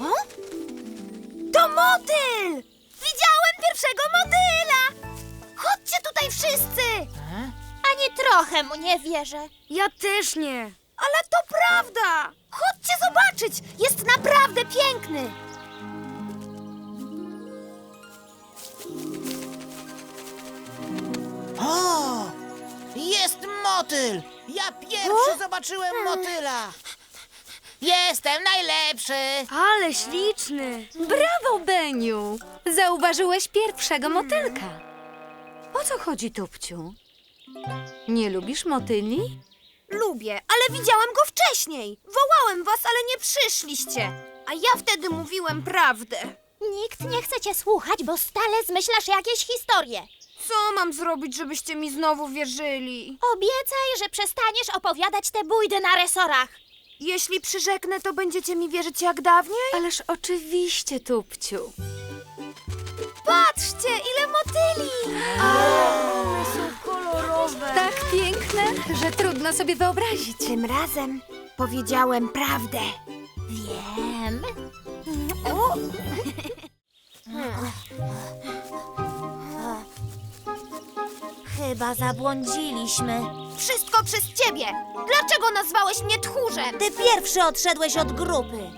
O? To motyl! Widziałem pierwszego motyla! Chodźcie tutaj wszyscy! Ani trochę mu nie wierzę. Ja też nie. Ale to prawda! Chodźcie zobaczyć! Jest naprawdę piękny! O! Jest motyl! Ja pierwszy zobaczyłem motyla! Jestem najlepszy! Ale śliczny! Brawo, Beniu! Zauważyłeś pierwszego motylka. O co chodzi, Tupciu? Nie lubisz motyli? Lubię, ale widziałem go wcześniej. Wołałem was, ale nie przyszliście. A ja wtedy mówiłem prawdę. Nikt nie chce cię słuchać, bo stale zmyślasz jakieś historie. Co mam zrobić, żebyście mi znowu wierzyli? Obiecaj, że przestaniesz opowiadać te bójdy na resorach. Jeśli przyrzeknę, to będziecie mi wierzyć jak dawniej? Ależ oczywiście, Tupciu. Patrzcie, ile motyli! One są kolorowe. Tak piękne, że trudno sobie wyobrazić. Tym razem powiedziałem prawdę. Wiem. Chyba zabłądziliśmy. Wszystko przez ciebie! Dlaczego nazwałeś mnie tchórzem? Ty pierwszy odszedłeś od grupy.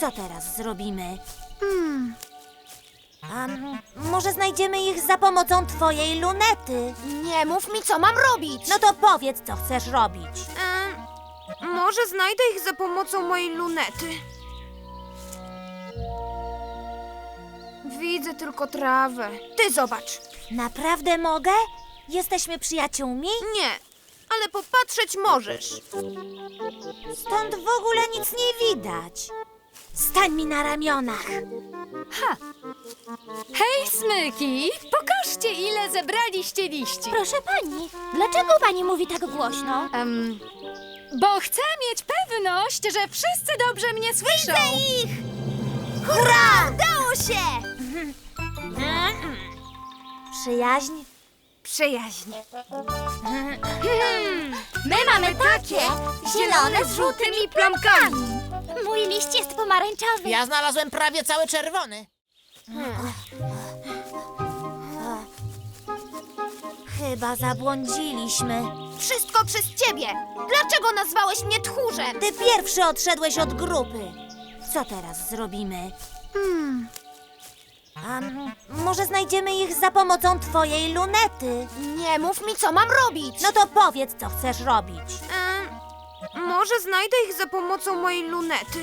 Co teraz zrobimy? Hmm. A może znajdziemy ich za pomocą twojej lunety? Nie mów mi, co mam robić! No to powiedz, co chcesz robić. Em, może znajdę ich za pomocą mojej lunety. Widzę tylko trawę. Ty zobacz. Naprawdę mogę? Jesteśmy przyjaciółmi? Nie, ale popatrzeć możesz. Stąd w ogóle nic nie widać. Stań mi na ramionach. Hej, smyki! Pokażcie, ile zebraliście liści. Proszę pani, dlaczego pani mówi tak głośno? Em, bo chcę mieć pewność, że wszyscy dobrze mnie słyszą. Hurra! Dało się! Przyjaźń? Przyjaźń. My mamy takie, zielone z żółtymi plamkami. Mój liść jest pomarańczowy. Ja znalazłem prawie cały czerwony. Chyba zabłądziliśmy. Wszystko przez ciebie! Dlaczego nazwałeś mnie tchórzem? Ty pierwszy odszedłeś od grupy. Co teraz zrobimy? Hmm. A m- może znajdziemy ich za pomocą twojej lunety? Nie mów mi, co mam robić! No to powiedz, co chcesz robić. Em, może znajdę ich za pomocą mojej lunety.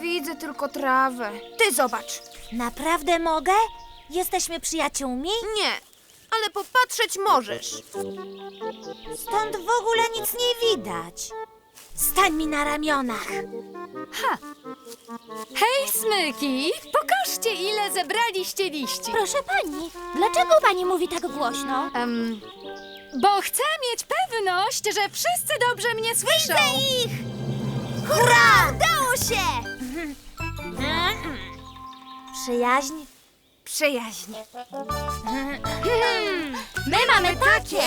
Widzę tylko trawę. Ty zobacz. Naprawdę mogę? Jesteśmy przyjaciółmi? Nie, ale popatrzeć możesz. Stąd w ogóle nic nie widać. Stań mi na ramionach. Hej, smyki! Pokażcie, ile zebraliście liści. Proszę pani, dlaczego pani mówi tak głośno? Em, bo chcę mieć pewność, że wszyscy dobrze mnie słyszą. ich! Hurra! Dało się! Przyjaźń? Przyjaźń. My mamy takie,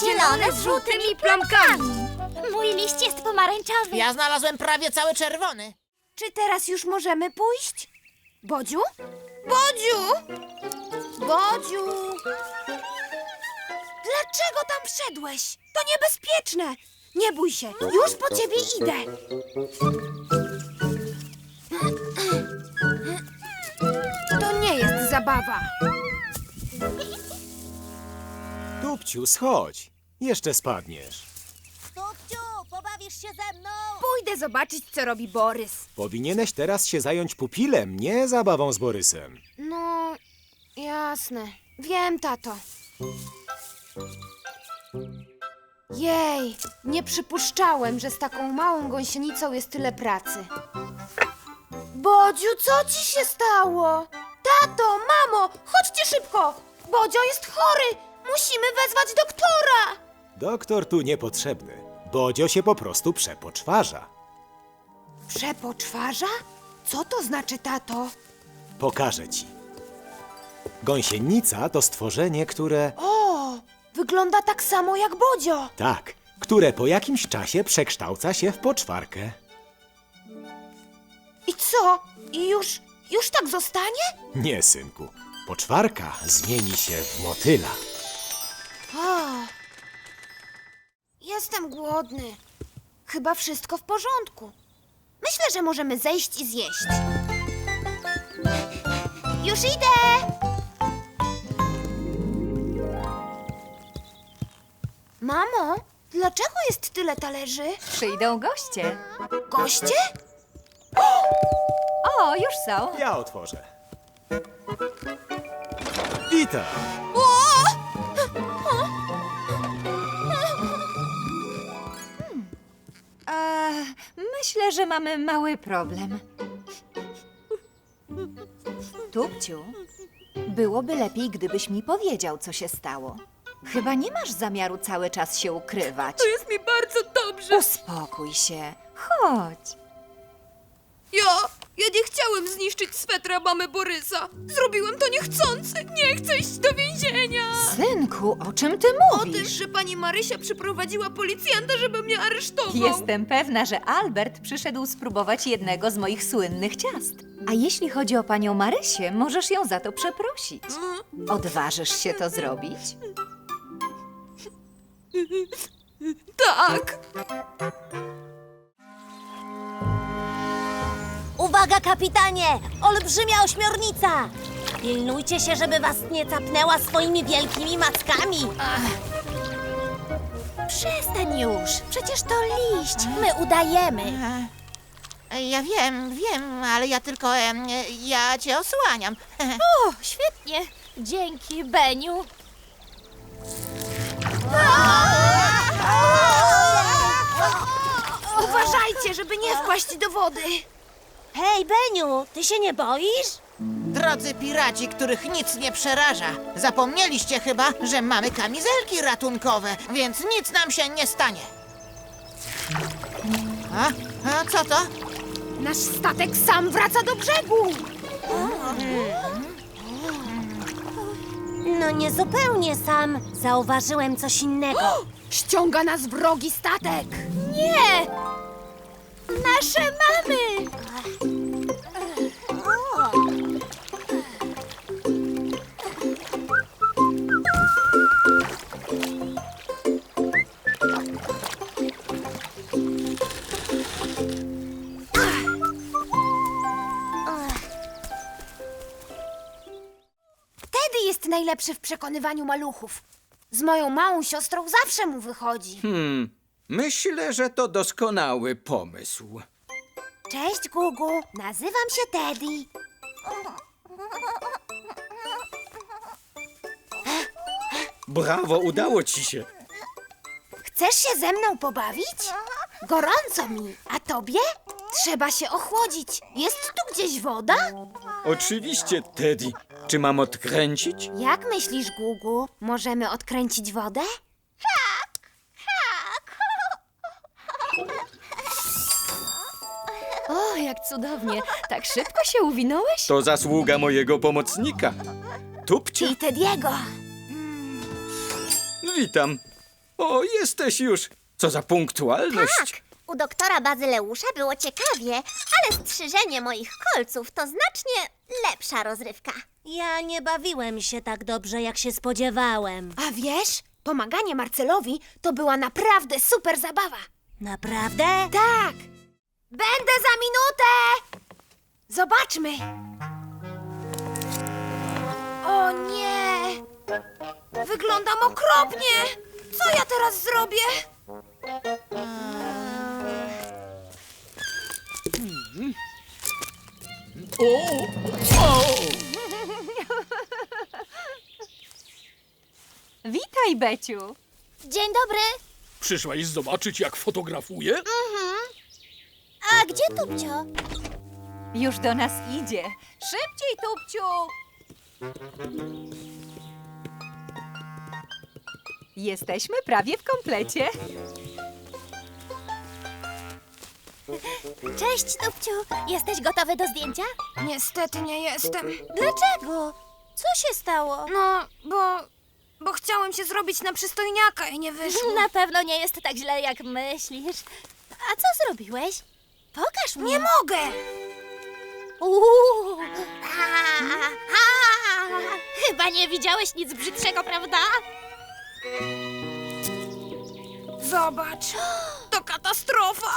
zielone z żółtymi plamkami. Mój liść jest pomarańczowy. Ja znalazłem prawie cały czerwony. Czy teraz już możemy pójść? Bodziu? Bodziu! Bodziu! Dlaczego tam wszedłeś? To niebezpieczne! Nie bój się, już po ciebie idę. To nie jest zabawa. Tupciu, schodź. Jeszcze spadniesz. Pobawisz się ze mną? Pójdę zobaczyć, co robi Borys. Powinieneś teraz się zająć pupilem, nie zabawą z Borysem. No, jasne. Wiem, tato. Jej, nie przypuszczałem, że z taką małą gąsienicą jest tyle pracy. Bodziu, co ci się stało? Tato, mamo, chodźcie szybko! Bodzio jest chory! Musimy wezwać doktora! Doktor tu niepotrzebny. Bodzio się po prostu przepoczwarza. Przepoczwarza? Co to znaczy, tato? Pokażę ci. Gąsienica to stworzenie, które... O, wygląda tak samo jak Bodzio. Tak, które po jakimś czasie przekształca się w poczwarkę. I co? I już, już tak zostanie? Nie, synku. Poczwarka zmieni się w motyla. O. Jestem głodny. Chyba wszystko w porządku. Myślę, że możemy zejść i zjeść. Już idę! Mamo, dlaczego jest tyle talerzy? Przyjdą goście. Goście? O, już są. Ja otworzę. Witam! Myślę, że mamy mały problem. Tupciu, byłoby lepiej, gdybyś mi powiedział, co się stało. Chyba nie masz zamiaru cały czas się ukrywać. Jest mi bardzo dobrze. Uspokój się. Chodź. Ja, ja nie chciałem zniszczyć swetra mamy Borysa. Zrobiłem to niechcący. Nie chcę iść do więzienia. Synku, o czym ty O też, mówisz? że pani Marysia przyprowadziła policjanta, żeby mnie aresztował. Jestem pewna, że Albert przyszedł spróbować jednego z moich słynnych ciast. A jeśli chodzi o panią Marysię, możesz ją za to przeprosić. Odważysz się to zrobić? Tak. Uwaga, kapitanie! Olbrzymia ośmiornica! Pilnujcie się, żeby was nie capnęła swoimi wielkimi mackami. Przestań już! Przecież to liść. My udajemy. E, Ja wiem, wiem, ale ja tylko... em, e, ja cię osłaniam. O, świetnie. Dzięki, Beniu. Uważajcie, żeby nie wpaść do wody. Hej, Beniu, ty się nie boisz? Drodzy piraci, których nic nie przeraża, zapomnieliście chyba, że mamy kamizelki ratunkowe, więc nic nam się nie stanie. A, a co to? Nasz statek sam wraca do brzegu. No niezupełnie sam. Zauważyłem coś innego. Ściąga nas wrogi statek. Nie! Nasze mamy! Najlepszy w przekonywaniu maluchów. Z moją małą siostrą zawsze mu wychodzi. Hmm, myślę, że to doskonały pomysł. Cześć, Gugu. Nazywam się Teddy. Brawo, udało ci się. Chcesz się ze mną pobawić? Gorąco mi. A tobie? Trzeba się ochłodzić. Jest tu gdzieś woda? Oczywiście, Teddy. Czy mam odkręcić? Jak myślisz, Gugu? Możemy odkręcić wodę? O, jak cudownie. Tak szybko się uwinąłeś? To zasługa mojego pomocnika. Tupcia, I Tediego. witam. O, jesteś już. Co za punktualność. Tak, u doktora Bazyleusza było ciekawie, ale strzyżenie moich kolców to znacznie lepsza rozrywka. Ja nie bawiłem się tak dobrze, jak się spodziewałem. A wiesz, pomaganie Marcelowi to była naprawdę super zabawa. Naprawdę? Tak. Będę za minutę. Zobaczmy. O nie. Wyglądam okropnie. Co ja teraz zrobię? Witaj, Beciu. Dzień dobry. Przyszłaś zobaczyć, jak fotografuję? A gdzie Tupcio? Już do nas idzie. Szybciej, Tupciu! Jesteśmy prawie w komplecie. Cześć, Tupciu. Jesteś gotowy do zdjęcia? Niestety nie jestem. Dlaczego? Co się stało? No, bo bo chciałem się zrobić na przystojniaka i nie wyszło. Na pewno nie jest tak źle, jak myślisz. A co zrobiłeś? Pokaż mi. Nie mogę! Uuu. A, a. Chyba nie widziałeś nic brzydszego, prawda? Zobacz, to katastrofa!